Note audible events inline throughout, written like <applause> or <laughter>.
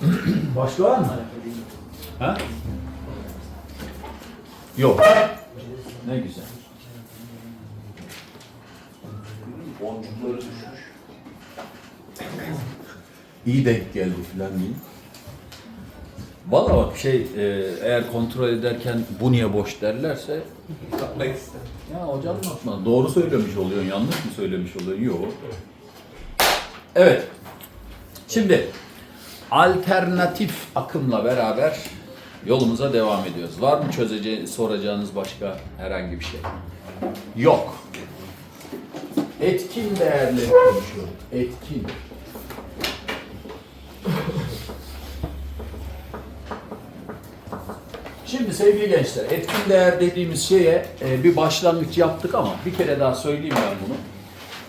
<clears throat> Başka var mı? Ha? Yok. Ne güzel. Boncukları düşmüş. İyi denk geldi filan değil. Valla bak şey e, eğer kontrol ederken bu niye boş derlerse Katmak ister. ya hocam atma. Doğru söylemiş oluyorsun, yanlış mı söylemiş oluyorsun? Yok. Evet. Şimdi alternatif akımla beraber yolumuza devam ediyoruz. Var mı çözeceğiniz, soracağınız başka herhangi bir şey? Yok. Etkin değerleri konuşuyoruz. Etkin. Şimdi sevgili gençler, etkin değer dediğimiz şeye e, bir başlangıç yaptık ama bir kere daha söyleyeyim ben bunu.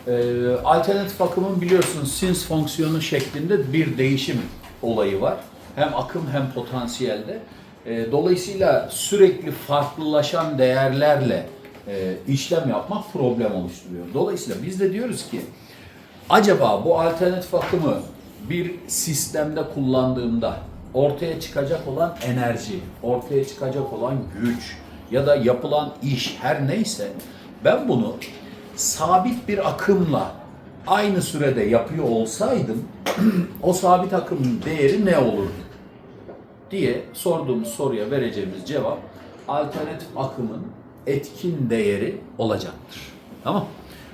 E, alternatif akımın biliyorsunuz sinus fonksiyonu şeklinde bir değişim olayı var. Hem akım hem potansiyelde. E, dolayısıyla sürekli farklılaşan değerlerle e, işlem yapmak problem oluşturuyor. Dolayısıyla biz de diyoruz ki acaba bu alternatif akımı bir sistemde kullandığımda ortaya çıkacak olan enerji, ortaya çıkacak olan güç ya da yapılan iş her neyse ben bunu sabit bir akımla aynı sürede yapıyor olsaydım <clears throat> o sabit akımın değeri ne olurdu? diye sorduğumuz soruya vereceğimiz cevap alternatif akımın etkin değeri olacaktır. Tamam?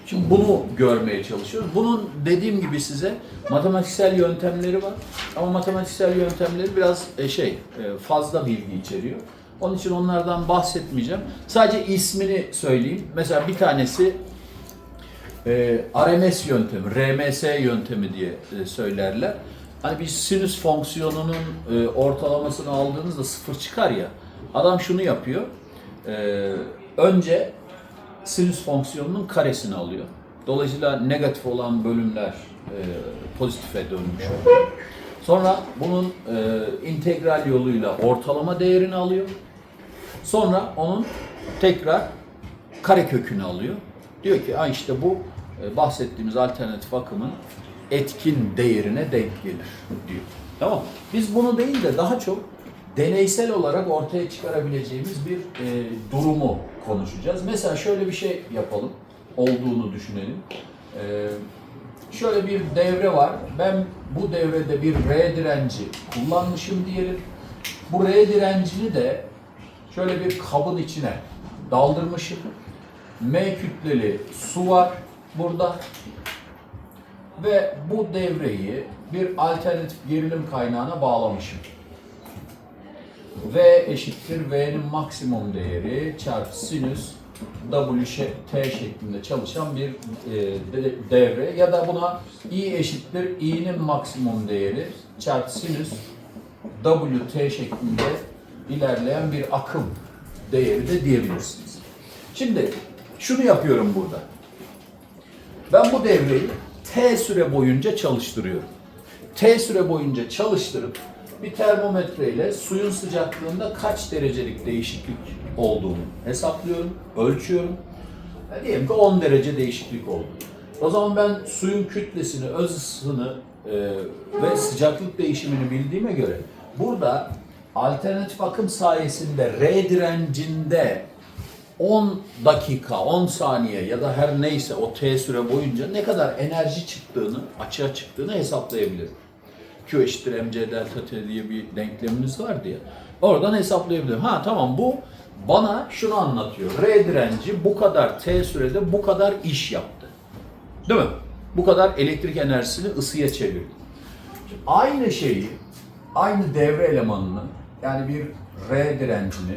Şimdi bunu görmeye çalışıyoruz. Bunun dediğim gibi size matematiksel yöntemleri var. Ama matematiksel yöntemleri biraz e, şey e, fazla bilgi içeriyor. Onun için onlardan bahsetmeyeceğim. Sadece ismini söyleyeyim. Mesela bir tanesi e, RMS yöntemi, RMS yöntemi diye e, söylerler. Hani bir sinüs fonksiyonunun e, ortalamasını aldığınızda sıfır çıkar ya. Adam şunu yapıyor. E, önce sinüs fonksiyonunun karesini alıyor. Dolayısıyla negatif olan bölümler e, pozitife dönmüş oluyor. Sonra bunun e, integral yoluyla ortalama değerini alıyor. Sonra onun tekrar kare kökünü alıyor. Diyor ki ha işte bu bahsettiğimiz alternatif akımın etkin değerine denk gelir diyor. Tamam. Biz bunu değil de daha çok deneysel olarak ortaya çıkarabileceğimiz bir e, durumu konuşacağız. Mesela şöyle bir şey yapalım. Olduğunu düşünelim. E, şöyle bir devre var. Ben bu devrede bir R direnci kullanmışım diyelim. Bu R direncini de şöyle bir kabın içine daldırmışım. M kütleli su var burada. Ve bu devreyi bir alternatif gerilim kaynağına bağlamışım. V eşittir V'nin maksimum değeri çarpı sinüs W T şeklinde çalışan bir e, de- devre ya da buna I eşittir I'nin maksimum değeri çarpı sinüs W T şeklinde ilerleyen bir akım değeri de diyebilirsiniz. Şimdi şunu yapıyorum burada. Ben bu devreyi T süre boyunca çalıştırıyorum. T süre boyunca çalıştırıp bir termometre ile suyun sıcaklığında kaç derecelik değişiklik olduğunu hesaplıyorum, ölçüyorum. Ya diyelim ki 10 derece değişiklik oldu. O zaman ben suyun kütlesini, öz ısısını e, ve sıcaklık değişimini bildiğime göre burada alternatif akım sayesinde R direncinde 10 dakika, 10 saniye ya da her neyse o T süre boyunca ne kadar enerji çıktığını, açığa çıktığını hesaplayabilirim. Q eşittir mc delta t diye bir denklemimiz vardı ya. Oradan hesaplayabilirim. Ha tamam bu bana şunu anlatıyor. R direnci bu kadar T sürede bu kadar iş yaptı. Değil mi? Bu kadar elektrik enerjisini ısıya çevirdi. Şimdi aynı şeyi, aynı devre elemanını yani bir R direncini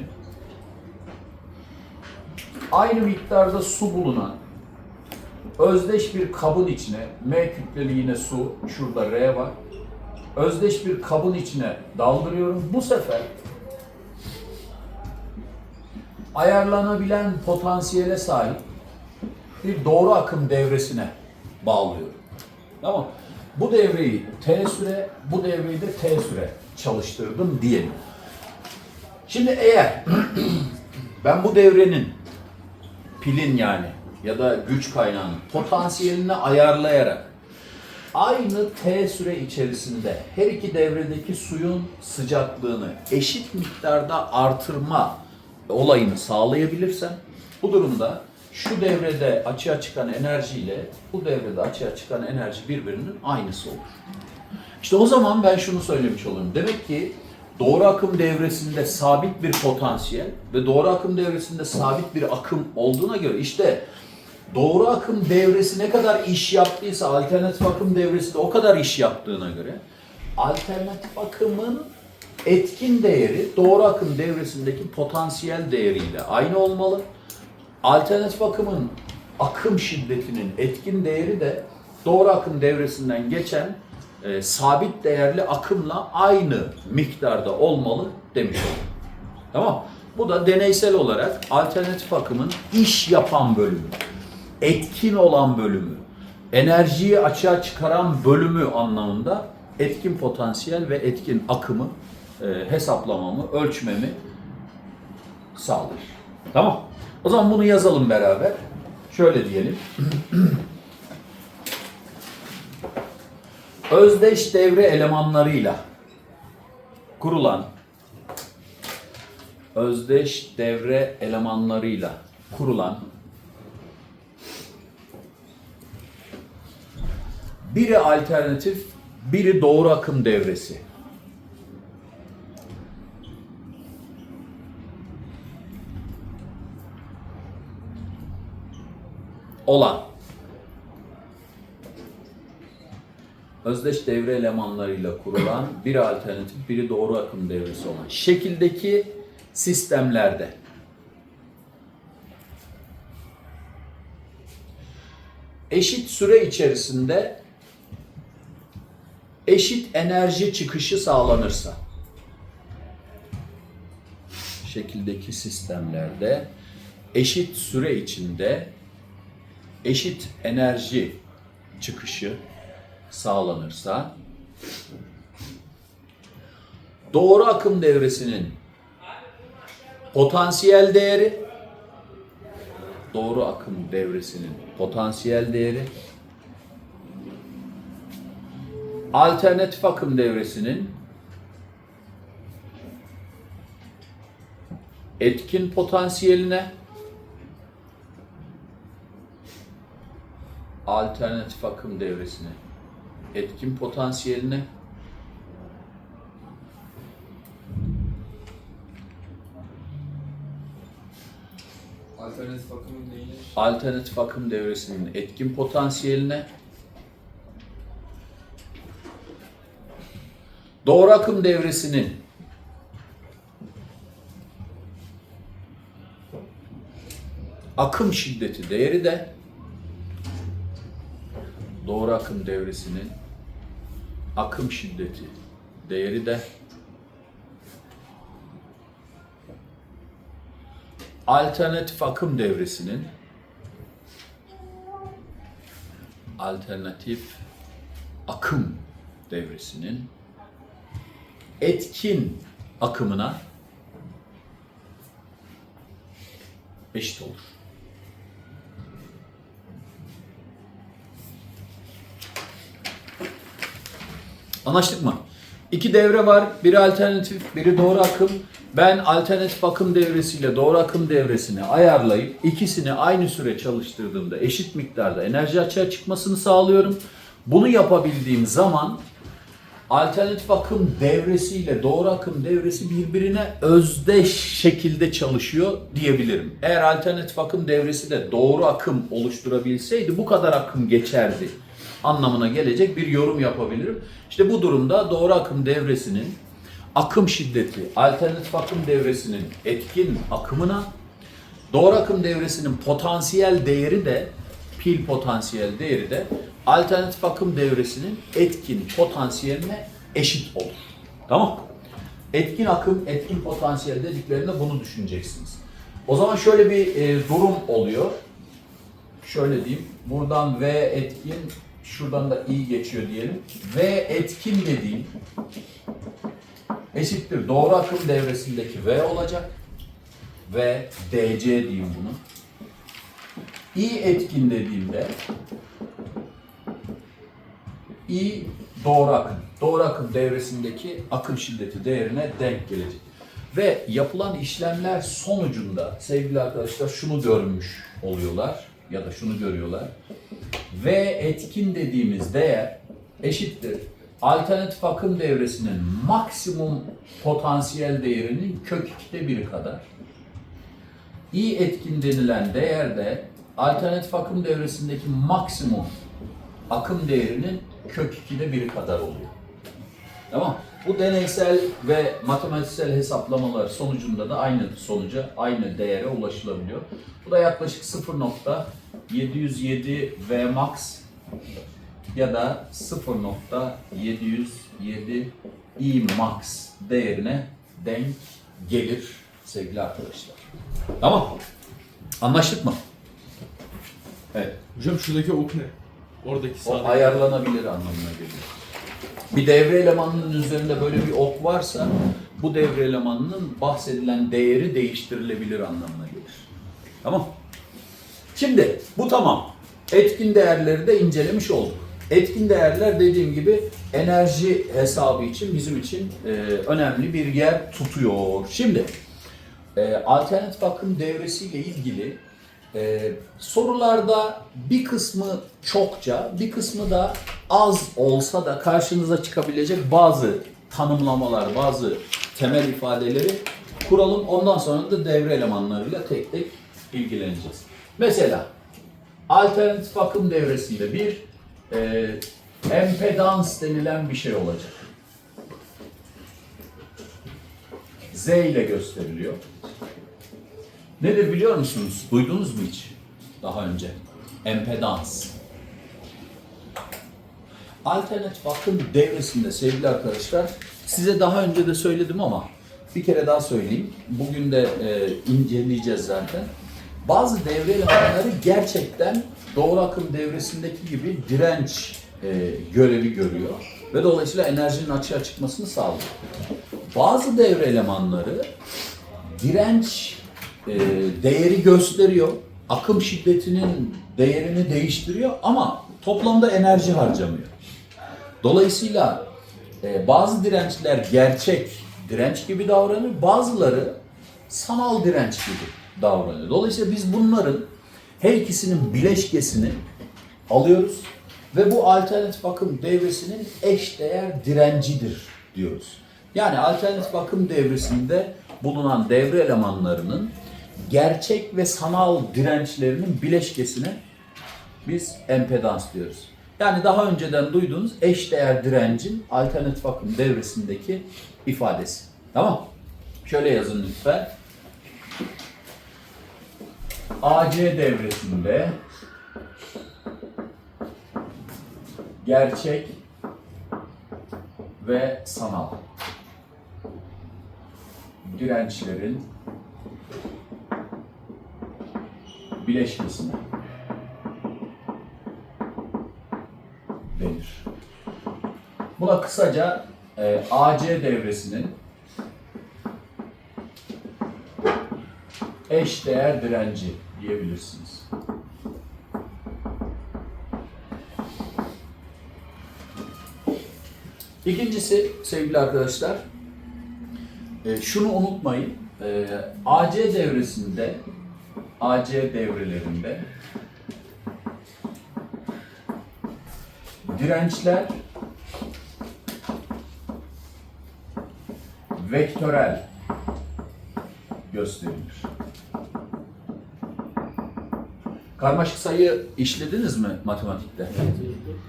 aynı miktarda su bulunan özdeş bir kabın içine M kütleli yine su, şurada R var. Özdeş bir kabın içine daldırıyorum. Bu sefer ayarlanabilen potansiyele sahip bir doğru akım devresine bağlıyorum. Tamam. Bu devreyi T süre, bu devreyi de T süre çalıştırdım diyelim. Şimdi eğer <clears throat> ben bu devrenin pilin yani ya da güç kaynağının potansiyelini ayarlayarak aynı T süre içerisinde her iki devredeki suyun sıcaklığını eşit miktarda artırma olayını sağlayabilirsem bu durumda şu devrede açığa çıkan enerji ile bu devrede açığa çıkan enerji birbirinin aynısı olur. İşte o zaman ben şunu söylemiş olurum. Demek ki doğru akım devresinde sabit bir potansiyel ve doğru akım devresinde sabit bir akım olduğuna göre işte doğru akım devresi ne kadar iş yaptıysa alternatif akım devresi de o kadar iş yaptığına göre alternatif akımın etkin değeri doğru akım devresindeki potansiyel değeriyle aynı olmalı. Alternatif akımın akım şiddetinin etkin değeri de doğru akım devresinden geçen e, sabit değerli akımla aynı miktarda olmalı demiş oldum. Tamam. Bu da deneysel olarak alternatif akımın iş yapan bölümü, etkin olan bölümü, enerjiyi açığa çıkaran bölümü anlamında etkin potansiyel ve etkin akımı e, hesaplamamı, ölçmemi sağlar. Tamam. O zaman bunu yazalım beraber. Şöyle diyelim. <clears throat> Özdeş devre elemanlarıyla kurulan özdeş devre elemanlarıyla kurulan biri alternatif, biri doğru akım devresi. olan özdeş devre elemanlarıyla kurulan <clears throat> biri alternatif, biri doğru akım devresi olan şekildeki sistemlerde. Eşit süre içerisinde eşit enerji çıkışı sağlanırsa şekildeki sistemlerde eşit süre içinde eşit enerji çıkışı sağlanırsa doğru akım devresinin potansiyel değeri doğru akım devresinin potansiyel değeri alternatif akım devresinin etkin potansiyeline alternatif akım devresine etkin potansiyeline Alternatif neyine? alternatif akım devresinin etkin potansiyeline doğru akım devresinin akım şiddeti değeri de doğru akım devresinin akım şiddeti değeri de alternatif akım devresinin alternatif akım devresinin etkin akımına eşit olur. Anlaştık mı? İki devre var. Biri alternatif, biri doğru akım. Ben alternatif akım devresiyle doğru akım devresini ayarlayıp ikisini aynı süre çalıştırdığımda eşit miktarda enerji açığa çıkmasını sağlıyorum. Bunu yapabildiğim zaman alternatif akım devresiyle doğru akım devresi birbirine özdeş şekilde çalışıyor diyebilirim. Eğer alternatif akım devresi de doğru akım oluşturabilseydi bu kadar akım geçerdi anlamına gelecek bir yorum yapabilirim. İşte bu durumda doğru akım devresinin akım şiddeti alternatif akım devresinin etkin akımına doğru akım devresinin potansiyel değeri de pil potansiyel değeri de alternatif akım devresinin etkin potansiyeline eşit olur. Tamam Etkin akım, etkin potansiyel dediklerinde bunu düşüneceksiniz. O zaman şöyle bir e, durum oluyor. Şöyle diyeyim. Buradan V etkin, şuradan da I geçiyor diyelim. V etkin dediğim eşittir. Doğru akım devresindeki V olacak. Ve DC diyeyim bunu. I etkin dediğimde I doğru akım. Doğru akım devresindeki akım şiddeti değerine denk gelecek. Ve yapılan işlemler sonucunda sevgili arkadaşlar şunu görmüş oluyorlar ya da şunu görüyorlar. V etkin dediğimiz değer eşittir. Alternatif akım devresinin maksimum potansiyel değerinin kök 2'de biri kadar. İ etkin denilen değer de alternatif akım devresindeki maksimum akım değerinin kök 2'de biri kadar oluyor. Tamam. Bu deneysel ve matematiksel hesaplamalar sonucunda da aynı sonuca, aynı değere ulaşılabiliyor. Bu da yaklaşık 0.707 V max ya da 0.707 I max değerine denk gelir sevgili arkadaşlar. Tamam. Anlaştık mı? Evet. Hocam şuradaki ok ne? Oradaki O sağdaki. ayarlanabilir anlamına geliyor. Bir devre elemanının üzerinde böyle bir ok varsa bu devre elemanının bahsedilen değeri değiştirilebilir anlamına gelir. Tamam. Şimdi bu tamam. Etkin değerleri de incelemiş olduk. Etkin değerler dediğim gibi enerji hesabı için bizim için e, önemli bir yer tutuyor. Şimdi e, alternatif akım devresiyle ilgili e, sorularda bir kısmı çokça, bir kısmı da az olsa da karşınıza çıkabilecek bazı tanımlamalar, bazı temel ifadeleri kuralım. Ondan sonra da devre elemanlarıyla tek tek ilgileneceğiz. Mesela alternatif akım devresinde bir e, empedans denilen bir şey olacak. Z ile gösteriliyor. Nedir biliyor musunuz? Duydunuz mu hiç daha önce? Empedans. Alternatif akım devresinde sevgili arkadaşlar, size daha önce de söyledim ama bir kere daha söyleyeyim. Bugün de e, inceleyeceğiz zaten. Bazı devre elemanları gerçekten doğru akım devresindeki gibi direnç e, görevi görüyor ve dolayısıyla enerjinin açığa çıkmasını sağlıyor. Bazı devre elemanları direnç e, değeri gösteriyor. Akım şiddetinin değerini değiştiriyor ama toplamda enerji harcamıyor. Dolayısıyla e, bazı dirençler gerçek direnç gibi davranıyor, bazıları sanal direnç gibi davranıyor. Dolayısıyla biz bunların her ikisinin bileşkesini alıyoruz ve bu alternatif akım devresinin eşdeğer direncidir diyoruz. Yani alternatif akım devresinde bulunan devre elemanlarının gerçek ve sanal dirençlerinin bileşkesine biz empedans diyoruz. Yani daha önceden duyduğunuz eşdeğer direncin alternatif akım devresindeki ifadesi. Tamam? Şöyle yazın lütfen. AC devresinde gerçek ve sanal dirençlerin bileşkesine denir. Buna kısaca e, AC devresinin eşdeğer direnci diyebilirsiniz. İkincisi sevgili arkadaşlar, e, şunu unutmayın. E, AC devresinde, AC devrelerinde dirençler vektörel gösterilir. Karmaşık sayı işlediniz mi matematikte?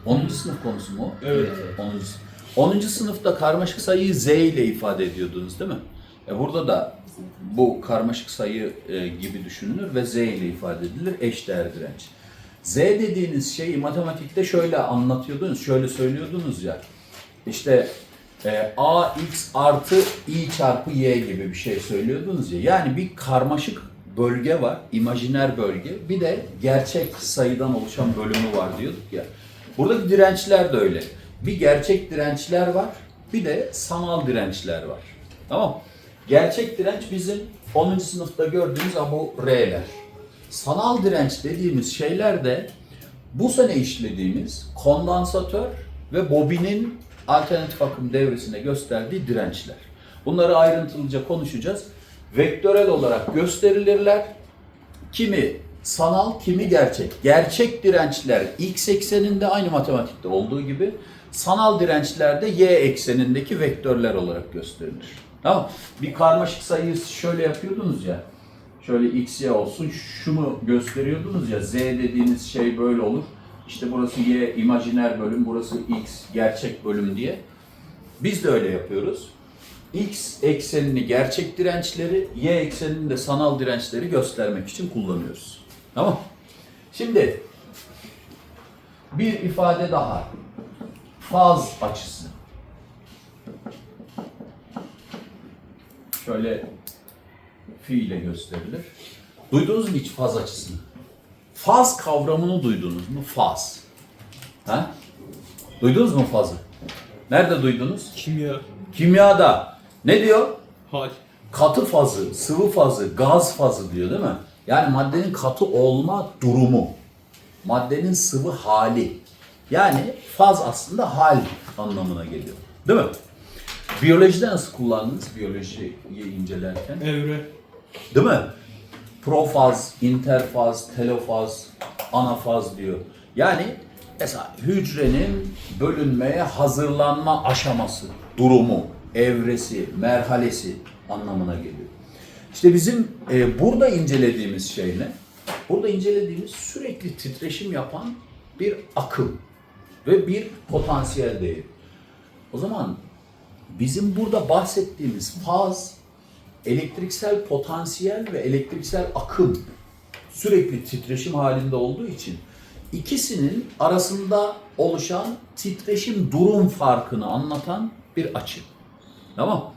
10. sınıf konusu mu? Evet. 10. sınıf. 10. sınıfta karmaşık sayıyı z ile ifade ediyordunuz değil mi? E burada da bu karmaşık sayı e, gibi düşünülür ve z ile ifade edilir eşdeğer direnç. Z dediğiniz şeyi matematikte şöyle anlatıyordunuz, şöyle söylüyordunuz ya. İşte e, ax artı i çarpı y gibi bir şey söylüyordunuz ya. Yani bir karmaşık bölge var, imajiner bölge. Bir de gerçek sayıdan oluşan bölümü var diyorduk ya. Buradaki dirençler de öyle. Bir gerçek dirençler var, bir de sanal dirençler var. Tamam Gerçek direnç bizim 10. sınıfta gördüğümüz bu R'ler. Sanal direnç dediğimiz şeyler de bu sene işlediğimiz kondansatör ve bobinin alternatif akım devresine gösterdiği dirençler. Bunları ayrıntılıca konuşacağız. Vektörel olarak gösterilirler. Kimi sanal, kimi gerçek. Gerçek dirençler x ekseninde aynı matematikte olduğu gibi sanal dirençler de y eksenindeki vektörler olarak gösterilir. Tamam Bir karmaşık sayıyı şöyle yapıyordunuz ya. Şöyle x, y olsun. Şunu gösteriyordunuz ya. Z dediğiniz şey böyle olur. İşte burası y imajiner bölüm, burası x gerçek bölüm diye. Biz de öyle yapıyoruz. X eksenini gerçek dirençleri, Y eksenini de sanal dirençleri göstermek için kullanıyoruz. Tamam. Şimdi bir ifade daha. Faz açısı. Şöyle fiile gösterilir. Duydunuz mu hiç faz açısını? Faz kavramını duydunuz mu? Faz. Ha? Duydunuz mu fazı? Nerede duydunuz? Kimya. Kimyada ne diyor? Hal. Katı fazı, sıvı fazı, gaz fazı diyor değil mi? Yani maddenin katı olma durumu. Maddenin sıvı hali. Yani faz aslında hal anlamına geliyor. Değil mi? Biyolojide nasıl kullandınız biyolojiyi incelerken? Evre. Değil mi? Profaz, interfaz, telofaz, anafaz diyor. Yani mesela hücrenin bölünmeye hazırlanma aşaması, durumu, evresi, merhalesi anlamına geliyor. İşte bizim e, burada incelediğimiz şey ne? Burada incelediğimiz sürekli titreşim yapan bir akım ve bir potansiyel değeri. O zaman bizim burada bahsettiğimiz faz elektriksel potansiyel ve elektriksel akım sürekli titreşim halinde olduğu için ikisinin arasında oluşan titreşim durum farkını anlatan bir açı. Tamam?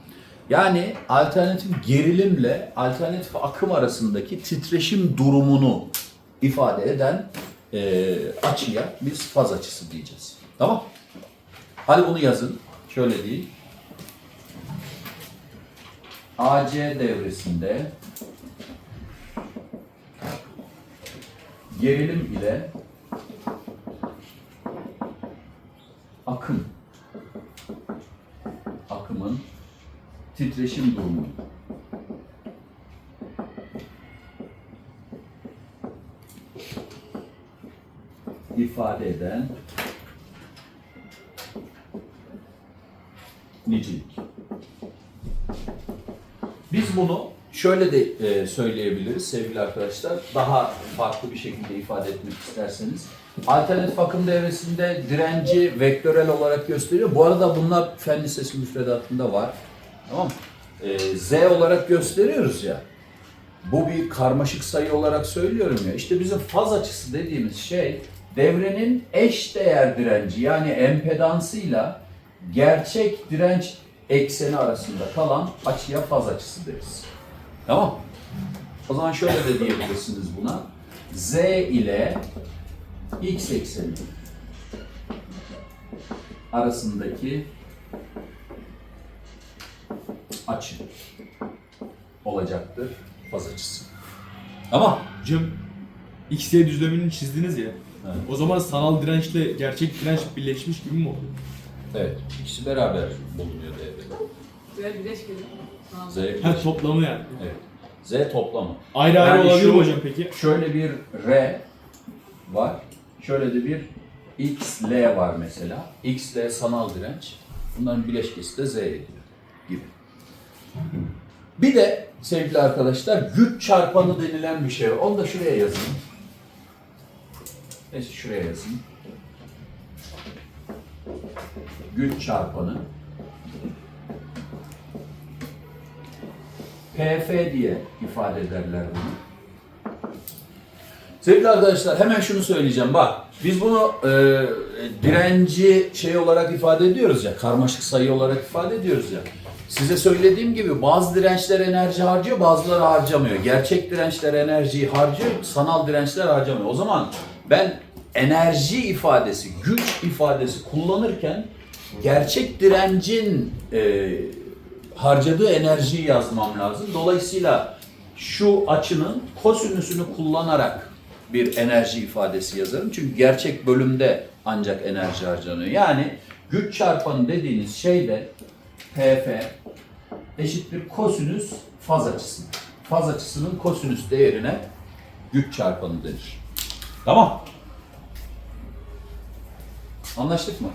Yani alternatif gerilimle alternatif akım arasındaki titreşim durumunu ifade eden eee, açıya biz faz açısı diyeceğiz. Tamam? Hadi bunu yazın. Şöyle değil. AC devresinde gerilim ile akım akımın titreşim durumu ifade eden nicelik. Bunu şöyle de e, söyleyebiliriz sevgili arkadaşlar. Daha farklı bir şekilde ifade etmek isterseniz. Alternatif akım devresinde direnci vektörel olarak gösteriyor. Bu arada bunlar fen lisesi müfredatında var. Tamam mı? E, Z olarak gösteriyoruz ya. Bu bir karmaşık sayı olarak söylüyorum ya. İşte bizim faz açısı dediğimiz şey devrenin eş değer direnci yani empedansıyla gerçek direnç ekseni arasında kalan açıya faz açısı deriz. Tamam. O zaman şöyle de diyebilirsiniz buna. Z ile x ekseni arasındaki açı olacaktır faz açısı. Tamam. Hocam X-Y düzlemini çizdiniz ya. Evet. O zaman sanal dirençle gerçek direnç birleşmiş gibi mi oldu? Evet. ikisi beraber bulunuyor devrede. Gibi. Tamam. Z, Ha toplamı yani. evet. Z toplamı. Ayrı ayrı Yani olabilir şu- mi hocam peki? Şöyle bir R var. Şöyle de bir XL var mesela. XL sanal direnç. Bunların bileşkesi de Z ediyor gibi. Bir de sevgili arkadaşlar güç çarpanı denilen bir şey var. Onu da şuraya yazın. Neyse şuraya yazın. Güç çarpanı. PF diye ifade ederler bunu. Sevgili arkadaşlar hemen şunu söyleyeceğim bak. Biz bunu e, direnci şey olarak ifade ediyoruz ya, karmaşık sayı olarak ifade ediyoruz ya. Size söylediğim gibi bazı dirençler enerji harcıyor, bazıları harcamıyor. Gerçek dirençler enerjiyi harcıyor, sanal dirençler harcamıyor. O zaman ben enerji ifadesi, güç ifadesi kullanırken gerçek direncin e, harcadığı enerjiyi yazmam lazım. Dolayısıyla şu açının kosinüsünü kullanarak bir enerji ifadesi yazarım. Çünkü gerçek bölümde ancak enerji harcanıyor. Yani güç çarpanı dediğiniz şey de PF eşittir kosinüs faz açısı. Faz açısının kosinüs değerine güç çarpanı denir. Tamam. Anlaştık mı?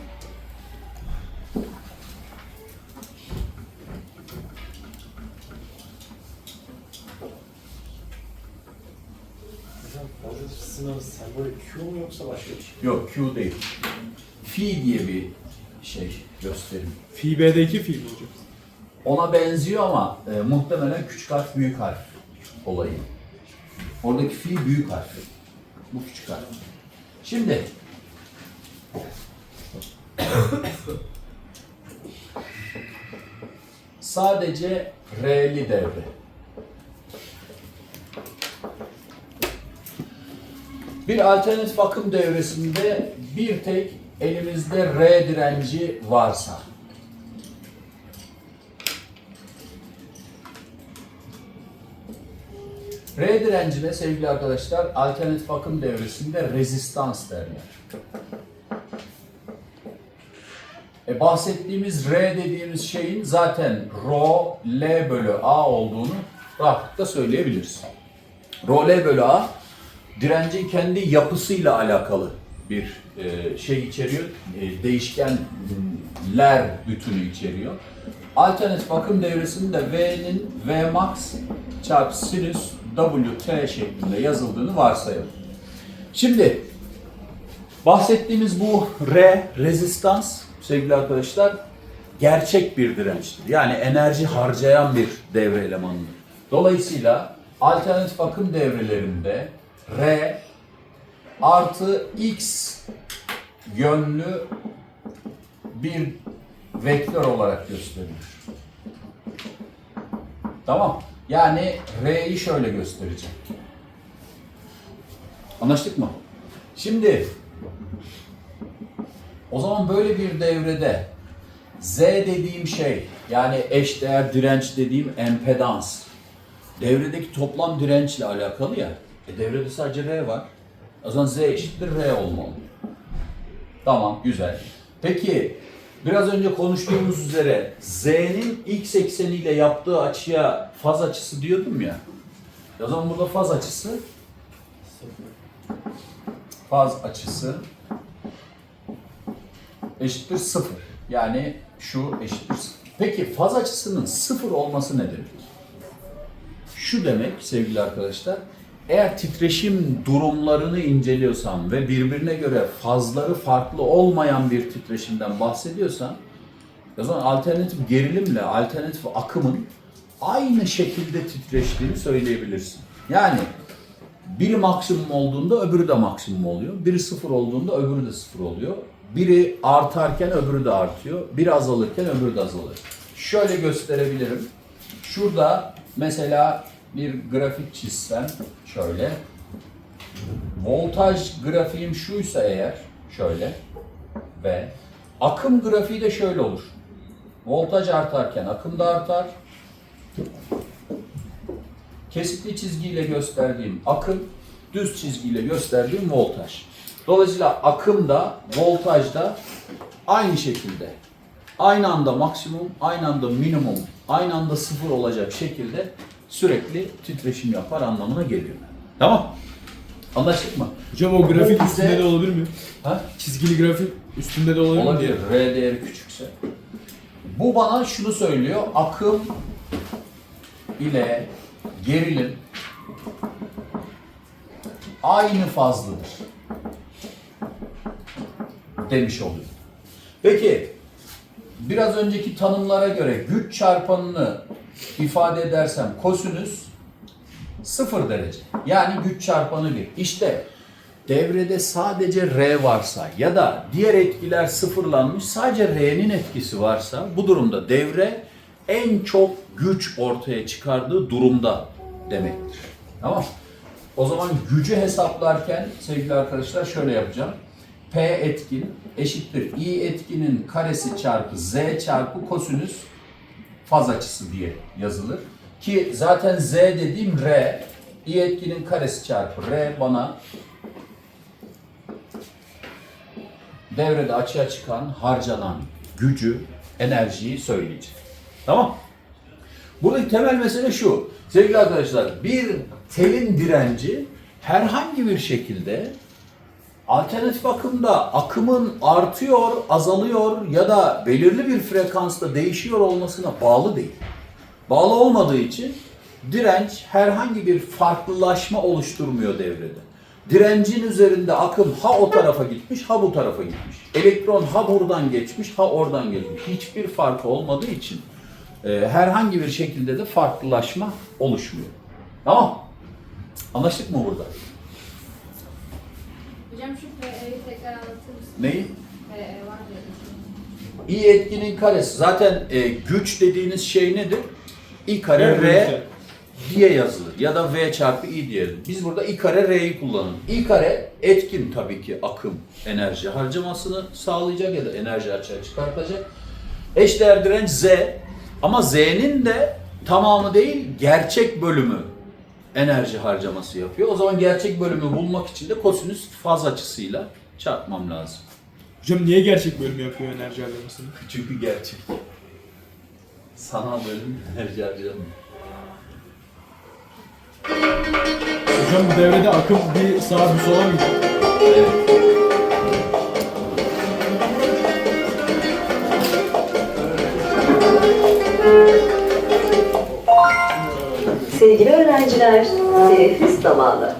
Hocam orada sınavı sembol Q mu yoksa başka bir şey? Yok Q değil. Fi diye bir şey gösterim. Fi B'deki fi mi hocam? Ona benziyor ama e, muhtemelen küçük harf büyük harf olayı. Oradaki fi büyük harf. Bu küçük harf. Şimdi <coughs> sadece R'li devre. Bir alternatif akım devresinde bir tek elimizde R direnci varsa R direncine sevgili arkadaşlar alternatif akım devresinde rezistans derler. E, bahsettiğimiz R dediğimiz şeyin zaten Rho L bölü A olduğunu rahatlıkla söyleyebiliriz. Rho L bölü A direncin kendi yapısıyla alakalı bir e, şey içeriyor. E, değişkenler bütünü içeriyor. Alternatif akım devresinde V'nin V max çarpı sinüs WT şeklinde yazıldığını varsayalım. Şimdi bahsettiğimiz bu R, rezistans sevgili arkadaşlar gerçek bir dirençtir. Yani enerji harcayan bir devre elemanıdır. Dolayısıyla alternatif akım devrelerinde R artı X yönlü bir vektör olarak gösterilir. Tamam. Yani R'yi şöyle göstereceğim. Anlaştık mı? Şimdi o zaman böyle bir devrede Z dediğim şey yani eşdeğer direnç dediğim empedans devredeki toplam dirençle alakalı ya. E devrede sadece R var. O zaman Z eşittir R olmalı. Tamam güzel. Peki biraz önce konuştuğumuz üzere Z'nin x ekseniyle yaptığı açıya faz açısı diyordum ya. O zaman burada faz açısı faz açısı eşittir sıfır. Yani şu eşittir sıfır. Peki faz açısının sıfır olması ne demek? Şu demek sevgili arkadaşlar, eğer titreşim durumlarını inceliyorsam ve birbirine göre fazları farklı olmayan bir titreşimden bahsediyorsam, o zaman alternatif gerilimle alternatif akımın aynı şekilde titreştiğini söyleyebilirsin. Yani biri maksimum olduğunda öbürü de maksimum oluyor. Biri sıfır olduğunda öbürü de sıfır oluyor. Biri artarken öbürü de artıyor. Biri azalırken öbürü de azalıyor. Şöyle gösterebilirim. Şurada mesela bir grafik çizsem şöyle. Voltaj grafiğim şuysa eğer şöyle ve akım grafiği de şöyle olur. Voltaj artarken akım da artar. Kesikli çizgiyle gösterdiğim akım, düz çizgiyle gösterdiğim voltaj. Dolayısıyla akım da, voltaj da aynı şekilde aynı anda maksimum, aynı anda minimum, aynı anda sıfır olacak şekilde sürekli titreşim yapar anlamına geliyor. Tamam. Anlaştık mı? Hocam o grafik bize- üstünde de olabilir mi? Ha? Çizgili grafik üstünde de olabilir, Olabilir. mi? R değeri küçükse. Bu bana şunu söylüyor. Akım ile gerilim aynı fazladır. Demiş oluyor. Peki biraz önceki tanımlara göre güç çarpanını ifade edersem kosinüs sıfır derece. Yani güç çarpanı bir. İşte devrede sadece R varsa ya da diğer etkiler sıfırlanmış sadece R'nin etkisi varsa bu durumda devre en çok güç ortaya çıkardığı durumda demektir. Tamam O zaman gücü hesaplarken sevgili arkadaşlar şöyle yapacağım. P etkin eşittir I etkinin karesi çarpı Z çarpı kosinüs faz açısı diye yazılır. Ki zaten Z dediğim R, I etkinin karesi çarpı R bana devrede açığa çıkan, harcanan gücü, enerjiyi söyleyeceğim. Tamam? Buradaki temel mesele şu. Sevgili arkadaşlar, bir telin direnci herhangi bir şekilde alternatif akımda akımın artıyor, azalıyor ya da belirli bir frekansta değişiyor olmasına bağlı değil. Bağlı olmadığı için direnç herhangi bir farklılaşma oluşturmuyor devrede. Direncin üzerinde akım ha o tarafa gitmiş ha bu tarafa gitmiş. Elektron ha buradan geçmiş ha oradan geçmiş. Hiçbir farkı olmadığı için e, herhangi bir şekilde de farklılaşma oluşmuyor. Tamam. Anlaştık mı burada? Hocam şu PE'yi tekrar anlatır mısın? Neyi? PE var ya. İ etkinin karesi. Zaten e, güç dediğiniz şey nedir? I kare R diye yazılır. Ya da V çarpı I diyelim. Biz burada I kare R'yi kullanalım. I kare etkin tabii ki akım enerji harcamasını sağlayacak ya da enerji açığa çıkartacak. Eşdeğer direnç Z. Ama Z'nin de tamamı değil gerçek bölümü enerji harcaması yapıyor. O zaman gerçek bölümü bulmak için de kosinüs faz açısıyla çarpmam lazım. Hocam niye gerçek bölümü yapıyor enerji harcamasını? <laughs> Çünkü gerçek. Sanal bölüm enerji harcamıyor. Hocam bu devrede akım bir sağa bir sola mı gidiyor? Evet. Sevgili öğrenciler, teneffüs zamanı.